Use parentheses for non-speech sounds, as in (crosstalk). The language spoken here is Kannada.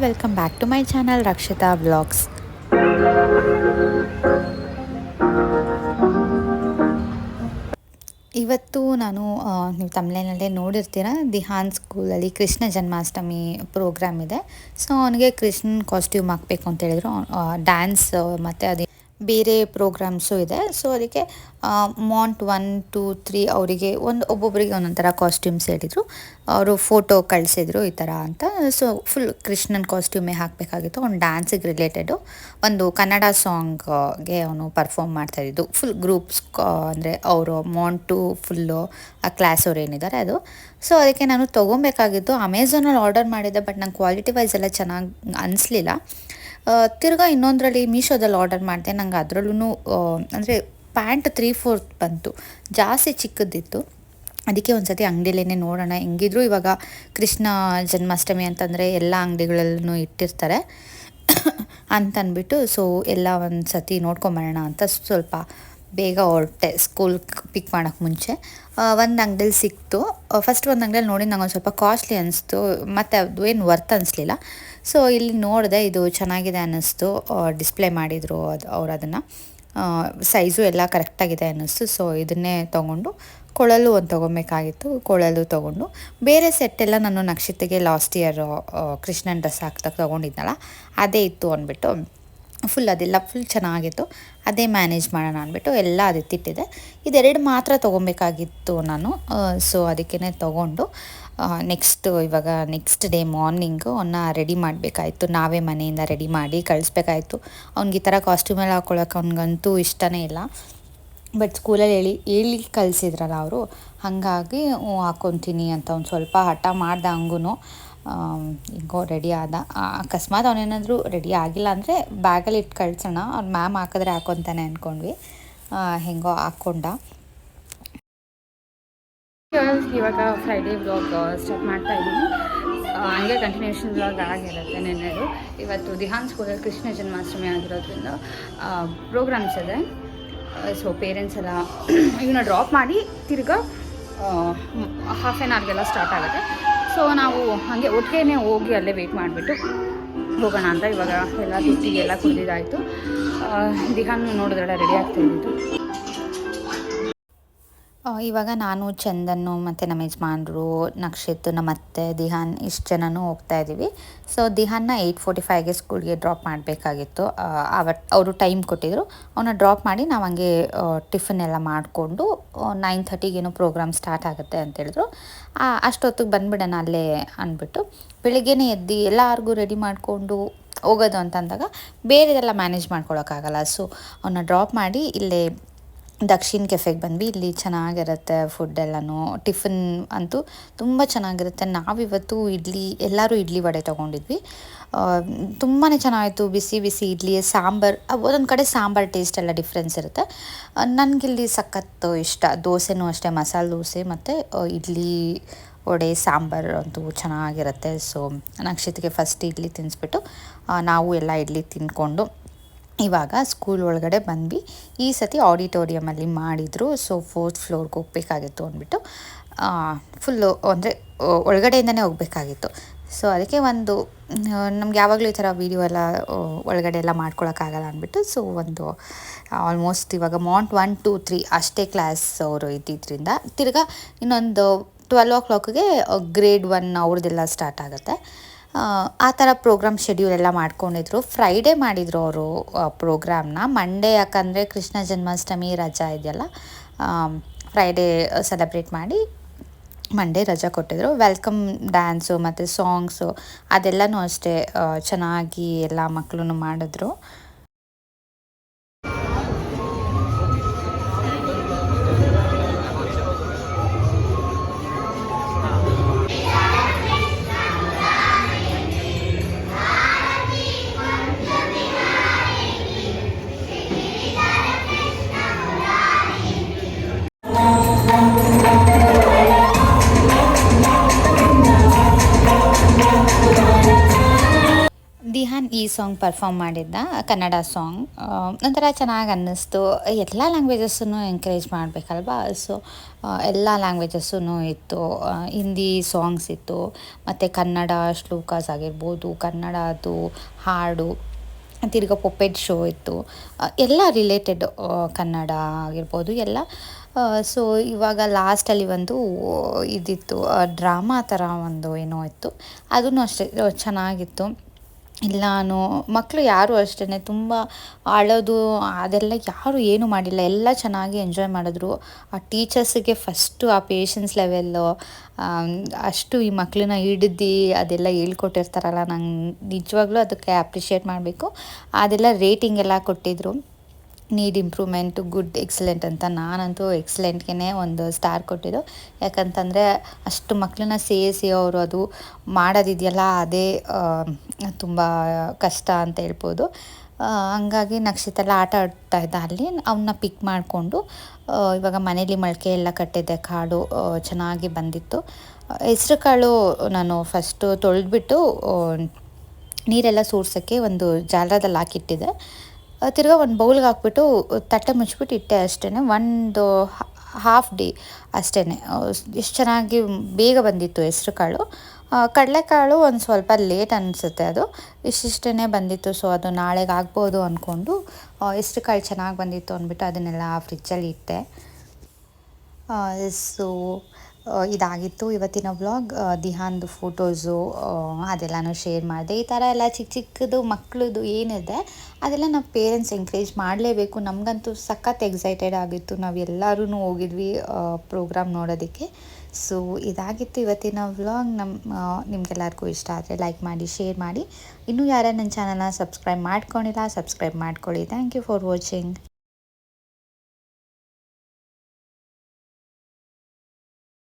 Welcome back to my channel Rakshita vlogs ಇವತ್ತು ನಾನು ನೀವು ತಮಿಳಿನಲ್ಲೇ ನೋಡಿರ್ತೀರ, ದಿಹಾನ್ ಸ್ಕೂಲಲ್ಲಿ ಕೃಷ್ಣ ಜನ್ಮಾಷ್ಟಮಿ ಪ್ರೋಗ್ರಾಮ್ ಇದೆ. ಸೊ, ಅವನಿಗೆ ಕೃಷ್ಣನ್ ಕಾಸ್ಟ್ಯೂಮ್ ಹಾಕಬೇಕು ಅಂತ ಹೇಳಿದ್ರು. ಡ್ಯಾನ್ಸ್ ಮತ್ತು ಅದೇ ಬೇರೆ ಪ್ರೋಗ್ರಾಮ್ಸು ಇದೆ. ಸೊ ಅದಕ್ಕೆ ಮಾಂಟ್ ಒನ್ ಟೂ ತ್ರೀ ಅವರಿಗೆ ಒಂದು ಒಬ್ಬೊಬ್ಬರಿಗೆ ಒಂದೊಂದು ಥರ ಕಾಸ್ಟ್ಯೂಮ್ಸ್ ಹೇಳಿದರು. ಅವರು ಫೋಟೋ ಕಳಿಸಿದ್ರು ಈ ಥರ ಅಂತ. ಸೊ ಫುಲ್ ಕೃಷ್ಣನ್ ಕಾಸ್ಟ್ಯೂಮೇ ಹಾಕಬೇಕಾಗಿತ್ತು. ಅವ್ನು ಡ್ಯಾನ್ಸಿಗೆ ರಿಲೇಟೆಡು ಒಂದು ಕನ್ನಡ ಸಾಂಗ್ಗೆ ಅವನು ಪರ್ಫಾರ್ಮ್ ಮಾಡ್ತಾಯಿದ್ದು ಫುಲ್ ಗ್ರೂಪ್ಸ್ ಅಂದರೆ ಅವರು ಮಾಂಟು ಫುಲ್ಲು ಆ ಕ್ಲಾಸ್ ಅವ್ರು ಏನಿದ್ದಾರೆ ಅದು. ಸೊ ಅದಕ್ಕೆ ನಾನು ತೊಗೊಬೇಕಾಗಿತ್ತು. ಅಮೆಝಾನಲ್ಲಿ ಆರ್ಡರ್ ಮಾಡಿದ್ದೆ ಬಟ್ ನಂಗೆ ಕ್ವಾಲಿಟಿ ವೈಸ್ ಎಲ್ಲ ಚೆನ್ನಾಗಿ ಅನಿಸ್ಲಿಲ್ಲ. ತಿರ್ಗಾ ಇನ್ನೊಂದರಲ್ಲಿ ಮೀಶೋದಲ್ಲಿ ಆರ್ಡರ್ ಮಾಡಿದೆ. ನಂಗೆ ಅದರಲ್ಲೂ ಅಂದರೆ ಪ್ಯಾಂಟ್ ತ್ರೀ ಫೋರ್ತ್ ಬಂತು. ಜಾಸ್ತಿ ಚಿಕ್ಕದಿತ್ತು ಅದಕ್ಕೆ ಒಂದು ಸತಿ ಅಂಗಡಿಯಲ್ಲೇ ನೋಡೋಣ. ಹೆಂಗಿದ್ರು ಇವಾಗ ಕೃಷ್ಣ ಜನ್ಮಾಷ್ಟಮಿ ಅಂತಂದರೆ ಎಲ್ಲ ಅಂಗಡಿಗಳಲ್ಲೂ ಇಟ್ಟಿರ್ತಾರೆ (coughs) ಅಂತ ಅಂದ್ಬಿಟ್ಟು ಸೊ ಎಲ್ಲ ಒಂದು ಸತಿ ನೋಡ್ಕೊಂಬರೋಣ ಅಂತ ಸ್ವಲ್ಪ ಬೇಗ ಹೊರಟೆ ಸ್ಕೂಲ್ ಪಿಕ್ ಮಾಡೋಕ್ಕೆ ಮುಂಚೆ. ಒಂದು ಅಂಗಡಿಲಿ ಸಿಕ್ತು. ಫಸ್ಟ್ ಒಂದು ಅಂಗಡಿಯಲ್ಲಿ ನೋಡಿ ನಂಗೆ ಒಂದು ಸ್ವಲ್ಪ ಕಾಸ್ಟ್ಲಿ ಅನಿಸ್ತು. ಮತ್ತು ಅದು ಏನು ವರ್ತ್ ಅನಿಸ್ಲಿಲ್ಲ. ಸೊ ಇಲ್ಲಿ ನೋಡಿದೆ ಇದು ಚೆನ್ನಾಗಿದೆ ಅನ್ನಿಸ್ತು ಡಿಸ್ಪ್ಲೇ ಮಾಡಿದರು ಅದು ಅವ್ರು ಅದನ್ನು ಸೈಜು ಎಲ್ಲ ಕರೆಕ್ಟಾಗಿದೆ ಅನ್ನಿಸ್ತು. ಸೊ ಇದನ್ನೇ ತೊಗೊಂಡು ಕೊಳಲು ಒಂದು ತೊಗೊಬೇಕಾಗಿತ್ತು. ಕೊಳಲು ತೊಗೊಂಡು. ಬೇರೆ ಸೆಟ್ ಎಲ್ಲ ನಾನು ನಕ್ಷತೆಗೆ ಲಾಸ್ಟ್ ಇಯರ್ ಕೃಷ್ಣನ್ ಡ್ರೆಸ್ ಹಾಕ್ದಾಗ ತೊಗೊಂಡಿದ್ನಲ್ಲ, ಅದೇ ಇತ್ತು ಅಂದ್ಬಿಟ್ಟು ಫುಲ್ ಅದೆಲ್ಲ ಫುಲ್ ಚೆನ್ನಾಗಿತ್ತು. ಅದೇ ಮ್ಯಾನೇಜ್ ಮಾಡೋಣ ಅಂದ್ಬಿಟ್ಟು ಎಲ್ಲ ಅದೆತ್ತಿಟ್ಟಿದೆ ಇದೆರಡು ಮಾತ್ರ ತೊಗೊಬೇಕಾಗಿತ್ತು ನಾನು. ಸೊ ಅದಕ್ಕೇ ತೊಗೊಂಡು ನೆಕ್ಸ್ಟ್ ಇವಾಗ ನೆಕ್ಸ್ಟ್ ಡೇ ಮಾರ್ನಿಂಗು ಅವನ್ನ ರೆಡಿ ಮಾಡಬೇಕಾಯಿತು. ನಾವೇ ಮನೆಯಿಂದ ರೆಡಿ ಮಾಡಿ ಕಳಿಸ್ಬೇಕಾಯ್ತು. ಅವ್ನಿಗೆ ಈ ಥರ ಕಾಸ್ಟ್ಯೂಮೆಲ್ಲ ಹಾಕ್ಕೊಳಕ್ಕೆ ಅವ್ನಿಗಂತೂ ಇಷ್ಟನೇ ಇಲ್ಲ. ಬಟ್ ಸ್ಕೂಲಲ್ಲಿ ಹೇಳಿ ಹೇಳಿ ಕಳಿಸಿದ್ರಲ್ಲ ಅವರು, ಹಾಗಾಗಿ ಹಾಕ್ಕೊತೀನಿ ಅಂತ ಒಂದು ಸ್ವಲ್ಪ ಹಠ ಮಾಡ್ದೆ ಹಂಗೂ ಹಿಂಗೋ ರೆಡಿ ಆದ. ಅಕಸ್ಮಾತ್ ಅವನೇನಾದರೂ ರೆಡಿ ಆಗಿಲ್ಲ ಅಂದರೆ ಬ್ಯಾಗಲ್ಲಿ ಇಟ್ಟು ಕಳ್ಸೋಣ. ಅವ್ರ ಮ್ಯಾಮ್ ಹಾಕಿದ್ರೆ ಹಾಕೊತಾನೆ ಅಂದ್ಕೊಂಡ್ವಿ ಹೆಂಗೋ ಹಾಕ್ಕೊಂಡ ಇವಾಗ ಫ್ರೈಡೇ ಬ್ಲಾಗ್ ಸ್ಟಾರ್ಟ್ ಮಾಡ್ತಾ ಇದ್ದೀನಿ. ಹಂಗೆ ಕಂಟಿನ್ಯೂಷನ್ ಬ್ಲಾಗ್ ಆಗಿರುತ್ತೆ ನೆನ್ನೆದು. ಇವತ್ತು ದಿಹಾನ್ ಸ್ಕೂಲಲ್ಲಿ ಕೃಷ್ಣ ಜನ್ಮಾಷ್ಟಮಿ ಆಗಿರೋದ್ರಿಂದ ಪ್ರೋಗ್ರಾಮ್ಸ್ ಇದೆ. ಸೊ ಪೇರೆಂಟ್ಸ್ ಎಲ್ಲ (clears throat) ಇವನ್ನ ಡ್ರಾಪ್ ಮಾಡಿ ತಿರ್ಗಾ ಹಾಫ್ ಆನ್ ಅವರ್ಗೆಲ್ಲ ಸ್ಟಾರ್ಟ್ ಆಗುತ್ತೆ. ಸೊ ನಾವು ಹಾಗೆ ಒಟ್ಟಿಗೆ ಹೋಗಿ ಅಲ್ಲೇ ವೆಯ್ಟ್ ಮಾಡಿಬಿಟ್ಟು ಹೋಗೋಣ ಅಂತ ಇವಾಗ ಎಲ್ಲ ದುಡ್ಡಿಗೆಲ್ಲ ಎಲ್ಲ ದಿಹಾನು ನೋಡಿದ್ರೆಲ್ಲ ರೆಡಿ ಆಗ್ತಾ ಇವಾಗ ನಾನು, ಚಂದನ್ನು ಮತ್ತು ನಮ್ಮ ಯಜಮಾನ್ರು, ನಕ್ಷತ್, ನಮ್ಮ ಅತ್ತೆ, ದಿಹಾನ್ ಇಷ್ಟು ಜನನೂ ಹೋಗ್ತಾ ಇದ್ದೀವಿ ಸೊ ದಿಹಾನ್ನ ಏಯ್ಟ್ ಫೋರ್ಟಿ ಫೈವ್ಗೆ ಸ್ಕೂಲ್ಗೆ ಡ್ರಾಪ್ ಮಾಡಬೇಕಾಗಿತ್ತು ಅವರು ಟೈಮ್ ಕೊಟ್ಟಿದ್ರು. ಅವನ್ನ ಡ್ರಾಪ್ ಮಾಡಿ ನಾವು ಹಂಗೆ ಟಿಫನ್ ಎಲ್ಲ ಮಾಡಿಕೊಂಡು ನೈನ್ ಥರ್ಟಿಗೇನೋ ಪ್ರೋಗ್ರಾಮ್ ಸ್ಟಾರ್ಟ್ ಆಗುತ್ತೆ ಅಂತ ಹೇಳಿದ್ರು. ಅಷ್ಟೊತ್ತಿಗೆ ಬಂದುಬಿಡೋಣ ಅಲ್ಲೇ ಅಂದ್ಬಿಟ್ಟು, ಬೆಳಿಗ್ಗೆನೇ ಎದ್ದು ಎಲ್ಲರಿಗೂ ರೆಡಿ ಮಾಡಿಕೊಂಡು ಹೋಗೋದು ಅಂತಂದಾಗ ಬೇರೆದೆಲ್ಲ ಮ್ಯಾನೇಜ್ ಮಾಡ್ಕೊಳ್ಳೋಕ್ಕಾಗಲ್ಲ ಸೊ ಅವನ್ನ ಡ್ರಾಪ್ ಮಾಡಿ ಇಲ್ಲೇ ದಕ್ಷಿಣ ಕೆಫೆಗೆ ಬಂದ್ವಿ. ಇಲ್ಲಿ ಚೆನ್ನಾಗಿರುತ್ತೆ ಫುಡ್ ಎಲ್ಲನೂ. ಟಿಫಿನ್ ಅಂತೂ ತುಂಬ ಚೆನ್ನಾಗಿರುತ್ತೆ. ನಾವಿವತ್ತು ಇಡ್ಲಿ, ಎಲ್ಲರೂ ಇಡ್ಲಿ ವಡೆ ತೊಗೊಂಡಿದ್ವಿ. ತುಂಬಾ ಚೆನ್ನಾಗಿತ್ತು. ಬಿಸಿ ಬಿಸಿ ಇಡ್ಲಿ, ಸಾಂಬಾರು ಒಂದೊಂದು ಕಡೆ ಸಾಂಬಾರು ಟೇಸ್ಟ್ ಎಲ್ಲ ಡಿಫ್ರೆನ್ಸ್ ಇರುತ್ತೆ. ನನಗಿಲ್ಲಿ ಸಖತ್ತು ಇಷ್ಟ. ದೋಸೆನೂ ಅಷ್ಟೇ, ಮಸಾಲೆ ದೋಸೆ ಮತ್ತು ಇಡ್ಲಿ ವಡೆ, ಸಾಂಬಾರ್ ಅಂತೂ ಚೆನ್ನಾಗಿರುತ್ತೆ. ಸೊ ನಕ್ಷತ್ರಿಗೆ ಫಸ್ಟ್ ಇಡ್ಲಿ ತಿನ್ನಿಸ್ಬಿಟ್ಟು ನಾವು ಎಲ್ಲ ಇಡ್ಲಿ ತಿಂದ್ಕೊಂಡು ಇವಾಗ ಸ್ಕೂಲ್ ಒಳಗಡೆ ಬಂದ್ವಿ. ಈ ಸತಿ ಆಡಿಟೋರಿಯಮಲ್ಲಿ ಮಾಡಿದರು. ಸೊ ಫೋರ್ತ್ ಫ್ಲೋರ್ಗೆ ಹೋಗ್ಬೇಕಾಗಿತ್ತು ಅಂದ್ಬಿಟ್ಟು ಫುಲ್ಲು ಅಂದರೆ ಒಳಗಡೆಯಿಂದನೇ ಹೋಗಬೇಕಾಗಿತ್ತು. ಸೊ ಅದಕ್ಕೆ ಒಂದು ನಮ್ಗೆ ಯಾವಾಗಲೂ ಈ ಥರ ವೀಡಿಯೋ ಎಲ್ಲ ಒಳಗಡೆ ಎಲ್ಲ ಮಾಡ್ಕೊಳಕ್ಕಾಗಲ್ಲ ಅಂದ್ಬಿಟ್ಟು ಸೊ ಒಂದು ಆಲ್ಮೋಸ್ಟ್ ಇವಾಗ ಮಾಂಟ್ ಒನ್ ಟೂ ತ್ರೀ ಅಷ್ಟೇ ಕ್ಲಾಸ್ ಅವರು ಇದ್ದಿದ್ದರಿಂದ ತಿರ್ಗಾ ಇನ್ನೊಂದು ಟ್ವೆಲ್ ಓ ಕ್ಲಾಕ್ಗೆ ಗ್ರೇಡ್ ಒನ್ ಅವ್ರದ್ದೆಲ್ಲ ಸ್ಟಾರ್ಟ್ ಆಗುತ್ತೆ. ಆ, ಥರ ಪ್ರೋಗ್ರಾಮ್ ಶೆಡ್ಯೂಲ್ ಎಲ್ಲ ಮಾಡ್ಕೊಂಡಿದ್ರು. ಫ್ರೈಡೇ ಮಾಡಿದರು ಅವರು ಪ್ರೋಗ್ರಾಮ್ನ. ಮಂಡೇ ಯಾಕಂದರೆ ಕೃಷ್ಣ ಜನ್ಮಾಷ್ಟಮಿ ರಜಾ ಇದೆಯಲ್ಲ ಫ್ರೈಡೇ ಸೆಲೆಬ್ರೇಟ್ ಮಾಡಿ ಮಂಡೇ ರಜಾ ಕೊಟ್ಟಿದ್ರು. ವೆಲ್ಕಮ್ ಡ್ಯಾನ್ಸು ಮತ್ತು ಸಾಂಗ್ಸು ಅದೆಲ್ಲನೂ ಅಷ್ಟೇ ಚೆನ್ನಾಗಿ ಎಲ್ಲ ಮಕ್ಕಳು ಮಾಡಿದ್ರು. ದಿಹಾನ್ ಈ ಸಾಂಗ್ ಪರ್ಫಾಮ್ ಮಾಡಿದ್ದ ಕನ್ನಡ ಸಾಂಗ್. ಒಂಥರ ಚೆನ್ನಾಗಿ ಅನ್ನಿಸ್ತು. ಎಲ್ಲ ಲ್ಯಾಂಗ್ವೇಜಸ್ಸನ್ನು ಎಂಕರೇಜ್ ಮಾಡಬೇಕಲ್ವಾ? ಸೊ ಎಲ್ಲ ಲ್ಯಾಂಗ್ವೇಜಸ್ಸೂ ಇತ್ತು. ಹಿಂದಿ ಸಾಂಗ್ಸ್ ಇತ್ತು. ಮತ್ತು ಕನ್ನಡ ಶ್ಲೋಕಾಸ್ ಆಗಿರ್ಬೋದು ಕನ್ನಡದು ಹಾಡು ತಿರ್ಗ ಪೊಪೆಟ್ ಶೋ ಇತ್ತು. ಎಲ್ಲ ರಿಲೇಟೆಡ್ ಕನ್ನಡ ಆಗಿರ್ಬೋದು ಎಲ್ಲ. ಸೊ ಇವಾಗ ಲಾಸ್ಟಲ್ಲಿ ಒಂದು ಇದಿತ್ತು. ಡ್ರಾಮಾ ಥರ ಒಂದು ಏನೋ ಇತ್ತು. ಅದೂ ಅಷ್ಟೇ ಆ, ಚೆನ್ನಾಗಿತ್ತು ನಾನು ಮಕ್ಕಳು ಯಾರು ಅಷ್ಟೇ ತುಂಬ ಅಳೋದು, ಅದೆಲ್ಲ ಯಾರು ಏನು ಮಾಡಿಲ್ಲ, ಎಲ್ಲ ಚೆನ್ನಾಗಿ ಎಂಜಾಯ್ ಮಾಡಿದ್ರು. ಆ ಟೀಚರ್ಸಿಗೆ ಫಸ್ಟು ಆ ಪೇಷನ್ಸ್ ಲೆವೆಲ್ಲು ಅಷ್ಟು ಈ ಮಕ್ಕಳನ್ನ ಹಿಡಿದು ಅದೆಲ್ಲ ಹೇಳ್ಕೊಟ್ಟಿರ್ತಾರಲ್ಲ, ನಂಗೆ ನಿಜವಾಗ್ಲೂ ಅದಕ್ಕೆ ಅಪ್ರಿಷಿಯೇಟ್ ಮಾಡಬೇಕು. ಅದೆಲ್ಲ ರೇಟಿಂಗ್ ಎಲ್ಲ ಕೊಟ್ಟಿದ್ರು. ನೀಡ್ ಇಂಪ್ರೂವ್ಮೆಂಟು, ಗುಡ್, ಎಕ್ಸಲೆಂಟ್ ಅಂತ ನಾನಂತೂ ಎಕ್ಸಲೆಂಟ್ಗೆ ಒಂದು ಸ್ಟಾರ್ ಕೊಟ್ಟಿದ್ದು. ಯಾಕಂತಂದರೆ ಅಷ್ಟು ಮಕ್ಕಳನ್ನ ಸೇರಿಸಿ ಅವರು ಅದು ಮಾಡೋದಿದೆಯಲ್ಲ ಅದೇ ತುಂಬ ಕಷ್ಟ ಅಂತ ಹೇಳ್ಬೋದು. ಹಂಗಾಗಿ ನಕ್ಷತ್ರ ಆಟ ಆಡ್ತಾ ಇದ್ದ ಅಲ್ಲಿ ಅವನ್ನ ಪಿಕ್ ಮಾಡಿಕೊಂಡು ಇವಾಗ ಮನೇಲಿ ಮೊಳಕೆ ಎಲ್ಲ ಕಟ್ಟಿದ್ದೆ, ಕಾಳು ಚೆನ್ನಾಗಿ ಬಂದಿತ್ತು. ಹೆಸ್ರು ಕಾಳು ನಾನು ಫಸ್ಟು ತೊಳೆದ್ಬಿಟ್ಟು ನೀರೆಲ್ಲ ಸೋರ್ಸೋಕ್ಕೆ ಒಂದು ಜಾಲದಲ್ಲಿ ಹಾಕಿಟ್ಟಿದ್ದೆ. ತಿರ್ಗಾ ಒಂದು ಬೌಲ್ಗೆ ಹಾಕ್ಬಿಟ್ಟು ತಟ್ಟೆ ಮುಚ್ಚಿಬಿಟ್ಟು ಇಟ್ಟೆ ಅಷ್ಟೇ ಒಂದು ಹಾಫ್ ಡೇ ಅಷ್ಟೇ ಎಷ್ಟು ಚೆನ್ನಾಗಿ ಬೇಗ ಬಂದಿತ್ತು ಹೆಸ್ರು ಕಾಳು. ಕಡಲೆಕಾಳು ಒಂದು ಸ್ವಲ್ಪ ಲೇಟ್ ಅನಿಸುತ್ತೆ ಅದು. ಇಷ್ಟಿಷ್ಟೇ ಬಂದಿತ್ತು. ಸೊ ಅದು ನಾಳೆಗೆ ಆಗ್ಬೋದು ಅಂದ್ಕೊಂಡು ಹೆಸ್ರು ಕಾಳು ಚೆನ್ನಾಗಿ ಬಂದಿತ್ತು ಅಂದ್ಬಿಟ್ಟು ಅದನ್ನೆಲ್ಲ ಫ್ರಿಜ್ಜಲ್ಲಿ ಇಟ್ಟೆ. ಸೊ ಇದಾಗಿತ್ತು ಇವತ್ತಿನ ವ್ಲಾಗ್. ದಿಹಾನ್ದು ಫೋಟೋಸು ಅದೆಲ್ಲನೂ ಶೇರ್ ಮಾಡಿದೆ. ಈ ಥರ ಎಲ್ಲ ಚಿಕ್ಕ ಚಿಕ್ಕದು ಮಕ್ಕಳದು ಏನಿದೆ, ಅದೆಲ್ಲ ನಮ್ಮ ಪೇರೆಂಟ್ಸ್ ಎಂಕರೇಜ್ ಮಾಡಲೇಬೇಕು. ನಮಗಂತೂ ಸಖತ್ ಎಕ್ಸೈಟೆಡ್ ಆಗಿತ್ತು. ನಾವು ಎಲ್ಲರೂ ಹೋಗಿದ್ವಿ ಪ್ರೋಗ್ರಾಮ್ ನೋಡೋದಕ್ಕೆ. ಸೊ ಇದಾಗಿತ್ತು ಇವತ್ತಿನ ವ್ಲಾಗ್. ನಮ್ಮ ನಿಮ್ಗೆಲ್ಲರಿಗೂ ಇಷ್ಟ ಆದರೆ ಲೈಕ್ ಮಾಡಿ ಶೇರ್ ಮಾಡಿ. ಇನ್ನೂ ಯಾರೇ ನನ್ನ ಚಾನಲ್ನ ಸಬ್ಸ್ಕ್ರೈಬ್ ಮಾಡ್ಕೊಂಡಿಲ್ಲ ಸಬ್ಸ್ಕ್ರೈಬ್ ಮಾಡ್ಕೊಳ್ಳಿ. Thank you for watching